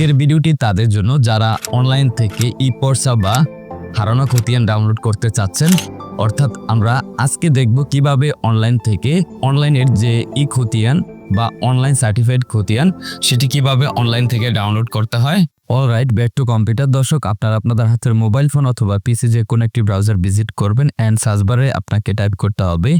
আজকের ভিডিওটি তাদের জন্য যারা অনলাইন থেকে ই পর্সা বা হারানো খতিয়ান ডাউনলোড করতে চাচ্ছেন, অর্থাৎ আমরা আজকে দেখব কীভাবে অনলাইন থেকে অনলাইনের যে ই খতিয়ান বা অনলাইন সার্টিফাইড খতিয়ান, সেটি কীভাবে অনলাইন থেকে ডাউনলোড করতে হয়। অলরাইট ব্যাক টু কম্পিউটার দর্শক, আপনারা আপনাদের হাতের মোবাইল ফোন অথবা পিসি যে কোনো একটি ব্রাউজার ভিজিট করবেন অ্যান্ড সার্চ বারে আপনাকে টাইপ করতে হবে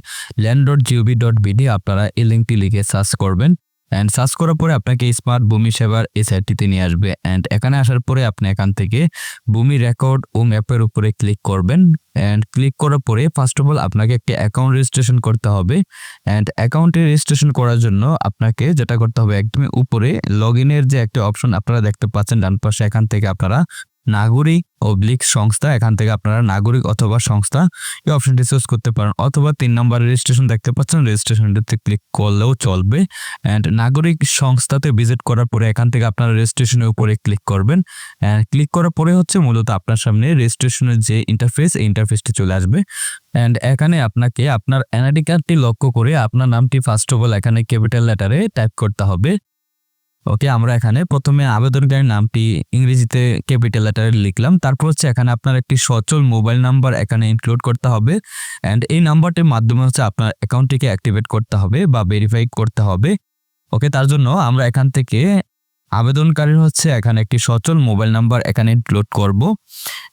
land dot GOB dot BD, আপনারা এই লিঙ্কটি লিখে সার্চ করবেন। অ্যান্ড সার্চ করার পরে আপনাকে স্মার্ট ভূমি সেবার এই সাইটটিতে নিয়ে আসবে। অ্যান্ড এখানে আসার পরে আপনি এখান থেকে ভূমি রেকর্ড ও ম্যাপের উপরে ক্লিক করবেন। অ্যান্ড ক্লিক করার পরে ফার্স্ট অফ অল আপনাকে একটি অ্যাকাউন্ট রেজিস্ট্রেশন করতে হবে। অ্যান্ড অ্যাকাউন্টে রেজিস্ট্রেশন করার জন্য আপনাকে যেটা করতে হবে, একদমই উপরে লগ ইনের যে একটা অপশন আপনারা দেখতে পাচ্ছেন, ডান পাশে এখান থেকে আপনারা নাগরিক অবলিক সংস্থা, এখান থেকে আপনারা নাগরিক অথবা সংস্থা এই অপশনটি চুজ করতে পারেন। অথবা তিন নম্বর রেজিস্ট্রেশন দেখতে পাচ্ছেন রেজিস্ট্রেশনটিতে ক্লিক করলেও চলবে। অ্যান্ড নাগরিক সংস্থাতে ভিজিট করার পরে এখান থেকে আপনারা রেজিস্ট্রেশনের উপরে ক্লিক করবেন। অ্যান্ড ক্লিক করার পরে হচ্ছে মূলত আপনার সামনে রেজিস্ট্রেশনের যে ইন্টারফেস এই ইন্টারফেসটি চলে আসবে। অ্যান্ড এখানে আপনাকে আপনার এনআইডি কার্ডটি লক্ষ্য করে আপনার নামটি ফার্স্ট অফ অল এখানে ক্যাপিটাল লেটারে টাইপ করতে হবে। ওকে, আমরা এখানে প্রথমে আবেদনকারীর নামটি ইংরেজিতে ক্যাপিটাল লেটারে লিখলাম। তারপর হচ্ছে এখানে আপনার একটি সচল মোবাইল নাম্বার এখানে ইনক্লুড করতে হবে। অ্যান্ড এই নাম্বারটির মাধ্যমে হচ্ছে আপনার অ্যাকাউন্টটিকে অ্যাক্টিভেট করতে হবে বা ভেরিফাই করতে হবে। ওকে, তার জন্য আমরা এখান থেকে আবেদনকারীর হচ্ছে এখানে একটি সচল মোবাইল নাম্বার এখানে ইনক্লুড করব।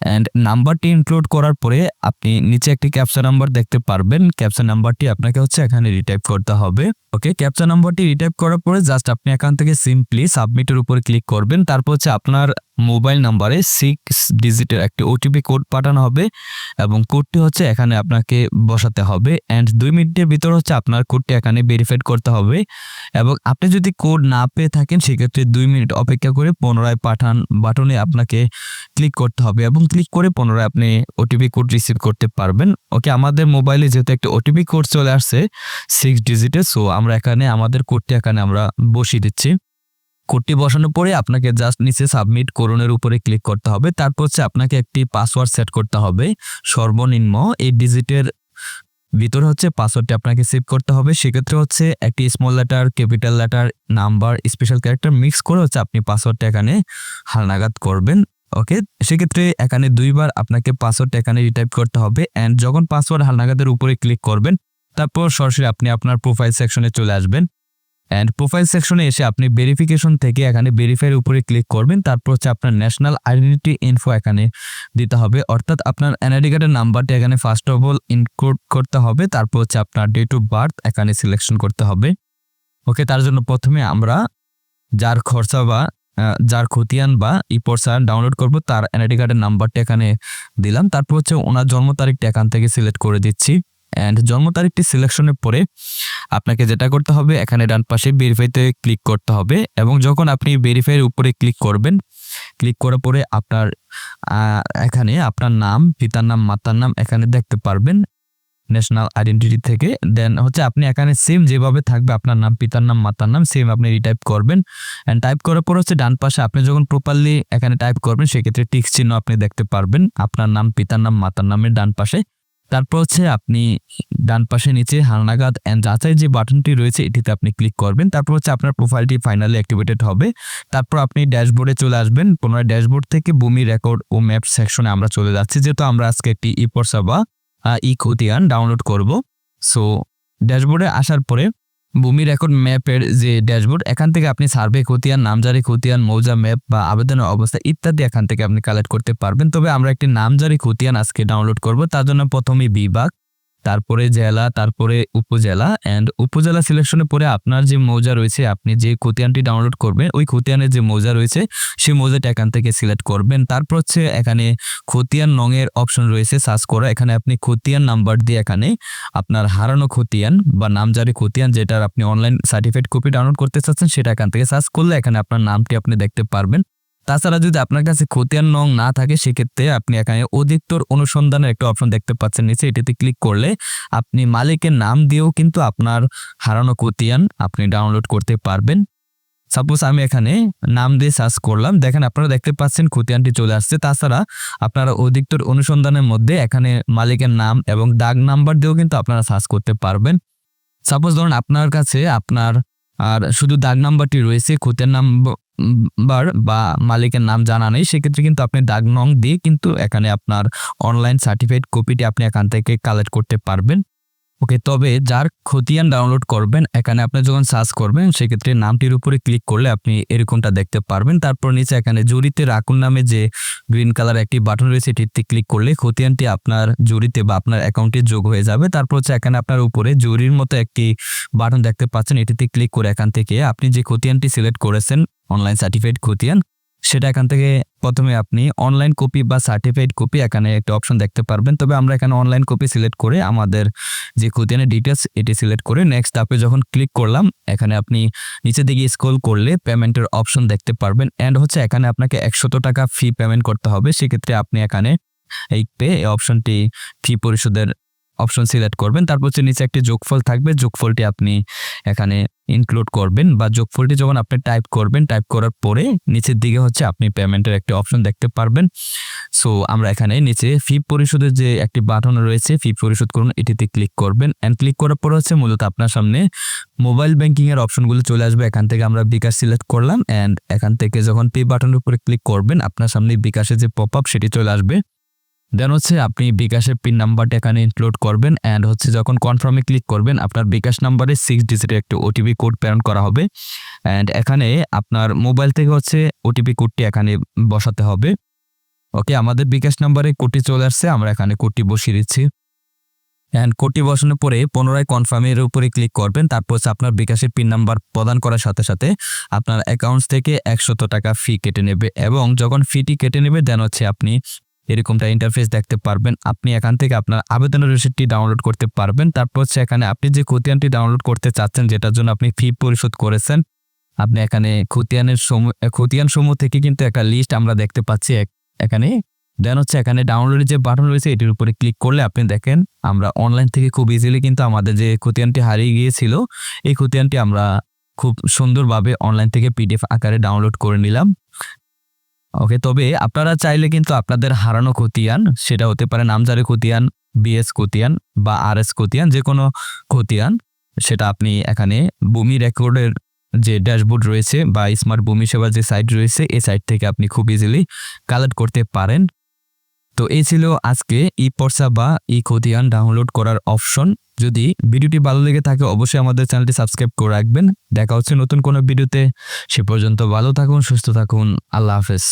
অ্যান্ড নাম্বারটি ইনক্লুড করার পরে আপনি নিচে একটি ক্যাপচা নাম্বার দেখতে পারবেন। ক্যাপচা নাম্বারটি আপনাকে হচ্ছে এখানে রিটাইপ করতে হবে। ওকে ক্যাপচা নাম্বারটি রিটাইপ করার পরে জাস্ট আপনি এখান থেকে সিম্পলি সাবমিটের উপর ক্লিক করবেন। তারপর হচ্ছে আপনার মোবাইল নাম্বারে সিক্স ডিজিটের একটি ওটিপি কোড পাঠানো হবে এবং কোডটি হচ্ছে এখানে আপনাকে বসাতে হবে অ্যান্ড দুই মিনিটের ভিতর হচ্ছে আপনার কোডটি এখানে ভেরিফাইড করতে হবে এবং আপনি যদি কোড না পেয়ে থাকেন, সেক্ষেত্রে দুই মিনিট অপেক্ষা করে পুনরায় পাঠান বাটনে আপনাকে ক্লিক করতে হবে এবং ক্লিক করে পুনরায় আপনি ওটিপি কোড রিসিভ করতে পারবেন। ওকে আমাদের মোবাইলে যেহেতু একটা ওটিপি কোড চলে আসছে সিক্স ডিজিটের সো আমরা এখানে আমাদের কোডটি এখানে আমরা বসিয়ে দিচ্ছি। কোডটি বসানোর পরে আপনাকে জাস্ট নিচে সাবমিট করণের উপরে ক্লিক করতে হবে। তারপর হচ্ছে আপনাকে একটি পাসওয়ার্ড সেট করতে হবে। সর্বনিম্ন এই ডিজিটের ভিতরে হচ্ছে পাসওয়ার্ডটি আপনাকে সেভ করতে হবে। সেক্ষেত্রে হচ্ছে একটি small letter capital letter number special character mix করে হচ্ছে আপনি পাসওয়ার্ডটা এখানে হালনাগাদ করবেন। ওকে? সেক্ষেত্রে এখানে দুইবার আপনাকে পাসওয়ার্ডটা এখানে রিটাইপ করতে হবে অ্যান্ড যখন পাসওয়ার্ড হালনাগাদের উপরে ক্লিক করবেন, তারপর সরাসরি আপনি আপনার প্রোফাইল সেকশনে চলে আসবেন। অ্যান্ড প্রোফাইল সেকশনে এসে আপনি ভেরিফিকেশন থেকে এখানে ভেরিফাইয়ের উপরে ক্লিক করবেন। তারপর হচ্ছে আপনার ন্যাশনাল আইডেন্টিটি ইনফো এখানে দিতে হবে। অর্থাৎ আপনার এনআইডি কার্ডের নাম্বারটি এখানে ফার্স্ট অফ অল ইনক্লুড করতে হবে। তারপর হচ্ছে আপনার ডেট অফ বার্থ এখানে সিলেকশন করতে হবে। ওকে তার জন্য প্রথমে আমরা যার খরচা বা যার খতিয়ান বা ই পর্সা ডাউনলোড করব, তার এনআইডি কার্ডের নাম্বারটা এখানে দিলাম। তারপর হচ্ছে ওনার জন্ম তারিখটা এখান থেকে সিলেক্ট করে দিচ্ছি। অ্যান্ড জন্ম তারিখটি সিলেকশনের পরে আপনাকে যেটা করতে হবে, এখানে ডান পাশে ভেরিফাইতে ক্লিক করতে হবে এবং যখন আপনি ভেরিফাইয়ের উপরে ক্লিক করবেন ক্লিক করার পরে আপনার এখানে আপনার নাম, পিতার নাম, মাতার নাম এখানে দেখতে পারবেন ন্যাশনাল আইডেন্টিটি থেকে। দেন হচ্ছে আপনি এখানে সেম যেভাবে থাকবে, আপনার নাম, পিতার নাম, মাতার নাম সেম আপনি রিটাইপ করবেন। অ্যান্ড টাইপ করার পর হচ্ছে ডান পাশে আপনি যখন প্রপারলি এখানে টাইপ করবেন, সেক্ষেত্রে টিক্স চিহ্ন আপনি দেখতে পারবেন। আপনার নাম, পিতার নাম, মাতার নামের ডান পাশে। তারপর হচ্ছে আপনি ডান পাশে নিচে হালনাগাদ অ্যান্ড যাচাই যে বাটনটি রয়েছে, এটিতে আপনি ক্লিক করবেন। তারপর হচ্ছে আপনার প্রোফাইলটি ফাইনালি অ্যাক্টিভেটেড হবে। তারপর আপনি ড্যাশবোর্ডে চলে আসবেন। পুনরায় ড্যাশবোর্ড থেকে ভূমি রেকর্ড ও ম্যাপ সেকশনে আমরা চলে যাচ্ছি। যেহেতু আমরা আজকে একটি ই পর্সা বা ই খতিয়ান ডাউনলোড করব সো ড্যাশবোর্ডে আসার পরে ভূমি রেকর্ড ম্যাপের যে ড্যাশবোর্ড এখান থেকে আপনি সার্ভে খতিয়ান, নামজারি খতিয়ান, মৌজা ম্যাপ বা আবেদনের অবস্থা ইত্যাদি এখান থেকে আপনি কালেক্ট করতে পারবেন। তবে আমরা একটি নামজারি খতিয়ান আজকে ডাউনলোড করব, তার জন্য প্রথমে বিভাগ তারপরে জেলা, তারপরে উপজেলা অ্যান্ড উপজেলা সিলেকশনের পরে আপনার যে মৌজা রয়েছে, আপনি যে খতিয়ানটি ডাউনলোড করবেন, ওই খতিয়ানের যে মৌজা রয়েছে, সেই মৌজাটা এখান থেকে সিলেক্ট করবেন। তারপর হচ্ছে এখানে খতিয়ান নংয়ের অপশন রয়েছে সার্চ করা। এখানে আপনি খতিয়ান নাম্বার দিয়ে এখানে আপনার হারানো খতিয়ান বা নামজারি খতিয়ান যেটার আপনি অনলাইন সার্টিফিকেট কপি ডাউনলোড করতে চাচ্ছেন, সেটা এখান থেকে সার্চ করলে এখানে আপনার নামটি আপনি দেখতে পারবেন। তাছাড়া যদি আপনার কাছে খতিয়ান নং না থাকে, সেক্ষেত্রে আপনি এখানে অধিকতর অনুসন্ধানের একটা অপশন দেখতে পাচ্ছেন নিচে। এটিতে ক্লিক করলে আপনি মালিকের নাম দিয়েও কিন্তু আপনার হারানো খতিয়ান আপনি ডাউনলোড করতে পারবেন। সাপোজ আমি এখানে নাম দিয়ে সার্চ করলাম, দেখেন আপনারা দেখতে পাচ্ছেন খতিয়ানটি চলে আসছে। তাছাড়া আপনারা অধিকতর অনুসন্ধানের মধ্যে এখানে মালিকের নাম এবং দাগ নাম্বার দিয়েও কিন্তু আপনারা সার্চ করতে পারবেন। সাপোজ ধরুন আপনার কাছে আপনার আর শুধু দাগ নাম্বারটি রয়েছে, খতিয়ান নাম নাম্বার বা মালিকের নাম জানা নেই, সেক্ষেত্রে কিন্তু আপনি দাগ নং দিয়ে কিন্তু এখানে আপনার অনলাইন সার্টিফাইড কপিটি আপনি এখান থেকে কালেক্ট করতে পারবেন। ওকে, তবে যার খতিয়ান ডাউনলোড করবেন, এখানে আপনি যখন সার্চ করবেন, সেক্ষেত্রে নামটির উপরে ক্লিক করলে আপনি এরকমটা দেখতে পারবেন। তারপর নিচে এখানে জুরিতে রাখুন নামে যে গ্রিন কালার একটি বাটন রয়েছে এটিতে ক্লিক করলে খতিয়ানটি আপনার জুরিতে বা আপনার অ্যাকাউন্টে যোগ হয়ে যাবে। তারপর হচ্ছে এখানে আপনার উপরে জুরির মতো একটি বাটন দেখতে পাচ্ছেন, এটিতে ক্লিক করে এখান থেকে আপনি যে খতিয়ানটি সিলেক্ট করেছেন অনলাইন সার্টিফাইড খতিয়ান, সেটা এখান থেকে প্রথমে আপনি অনলাইন কপি বা সার্টিফাইড কপি এখানে একটা অপশন দেখতে পারবেন। তবে আমরা এখানে অনলাইন কপি সিলেক্ট করে আমাদের যে খতিয়ানের ডিটেলস এটি সিলেক্ট করে নেক্সট আপে যখন ক্লিক করলাম, এখানে আপনি নিচে দিকে স্ক্রল করলে পেমেন্টের অপশন দেখতে পারবেন। অ্যান্ড হচ্ছে এখানে আপনাকে একশত টাকা ফি পেমেন্ট করতে হবে। সেক্ষেত্রে আপনি এখানে এই পে অপশনটি ফি পরিশোধের অপশন সিলেক্ট করবেন। তারপর হচ্ছে নিচে একটি যোগফল থাকবে। যোগফলটি আপনি এখানে ইনক্লুড করবেন বা যোগফলটি যখন আপনি টাইপ করবেন টাইপ করার পরে নিচের দিকে হচ্ছে আপনি পেমেন্টের একটি অপশন দেখতে পারবেন। সো আমরা এখানে নিচে ফি পরিশোধের যে একটি বাটন রয়েছে ফি পরিশোধ করুন, এটিতে ক্লিক করবেন অ্যান্ড ক্লিক করার পর হচ্ছে মূলত আপনার সামনে মোবাইল ব্যাঙ্কিংয়ের অপশনগুলো চলে আসবে। এখান থেকে আমরা বিকাশ সিলেক্ট করলাম অ্যান্ড এখান থেকে যখন পে বাটনের উপরে ক্লিক করবেন, আপনার সামনে বিকাশের যে পপ আপ সেটি চলে আসবে। দেন হচ্ছে আপনি বিকাশের পিন নাম্বারটা এখানে ইনক্লুড করবেন অ্যান্ড হচ্ছে যখন কনফার্মে ক্লিক করবেন, আপনার বিকাশ নাম্বারে সিক্স ডিজিটের একটা ওটিপি কোড প্রেরণ করা হবে অ্যান্ড এখানে আপনার মোবাইল থেকে হচ্ছে ওটিপি কোডটি এখানে বসাতে হবে। ওকে আমাদের বিকাশ নাম্বারে কোডটি চলে আসছে, আমরা এখানে কোডটি বসিয়ে দিচ্ছি। অ্যান্ড কোডটি বসানোর পরে পুনরায় কনফার্মের উপরে ক্লিক করবেন, তারপর হচ্ছে আপনার বিকাশের পিন নাম্বার প্রদান করার সাথে সাথে আপনার অ্যাকাউন্টস থেকে একশত টাকা ফি কেটে নেবে এবং যখন ফিটি কেটে নেবে দেন হচ্ছে আপনি এরকমটা ইন্টারফেস দেখতে পারবেন। আপনি এখান থেকে আপনার আবেদনের রসিদটি ডাউনলোড করতে পারবেন। তারপর হচ্ছে এখানে আপনি যে খতিয়ানটি ডাউনলোড করতে চাচ্ছেন, যেটার জন্য আপনি ফি পরিশোধ করেছেন, আপনি এখানে খতিয়ানের সমূহ খতিয়ান সমূহ থেকে কিন্তু একটা লিস্ট আমরা দেখতে পাচ্ছি এখানে। দেন হচ্ছে এখানে ডাউনলোডের যে বাটন রয়েছে, এটির উপরে ক্লিক করলে আপনি দেখেন, আমরা অনলাইন থেকে খুব ইজিলি কিন্তু আমাদের যে খতিয়ানটি হারিয়ে গিয়েছিল, এই খতিয়ানটি আমরা খুব সুন্দরভাবে অনলাইন থেকে পিডিএফ আকারে ডাউনলোড করে নিলাম। ওকে তবে আপনারা চাইলে কিন্তু আপনাদের হারানো খতিয়ান, সেটা হতে পারে নামজারি খতিয়ান বিএস খতিয়ান বা আর এস খতিয়ান যে কোনো খতিয়ান, সেটা আপনি এখানে ভূমি রেকর্ডের যে ড্যাশবোর্ড রয়েছে বা স্মার্ট ভূমি সেবার যে সাইট রয়েছে এই সাইট থেকে আপনি খুব ইজিলি কালেক্ট করতে পারেন। তো এই ছিল আজকে ই পর্সা বা ই খতিয়ান ডাউনলোড করার অপশন। যদি ভিডিওটি ভালো লেগে থাকে, অবশ্যই আমাদের চ্যানেলটি সাবস্ক্রাইব করে রাখবেন। দেখা হচ্ছে নতুন কোনো ভিডিওতে। সে পর্যন্ত ভালো থাকুন, সুস্থ থাকুন। আল্লাহ হাফেজ।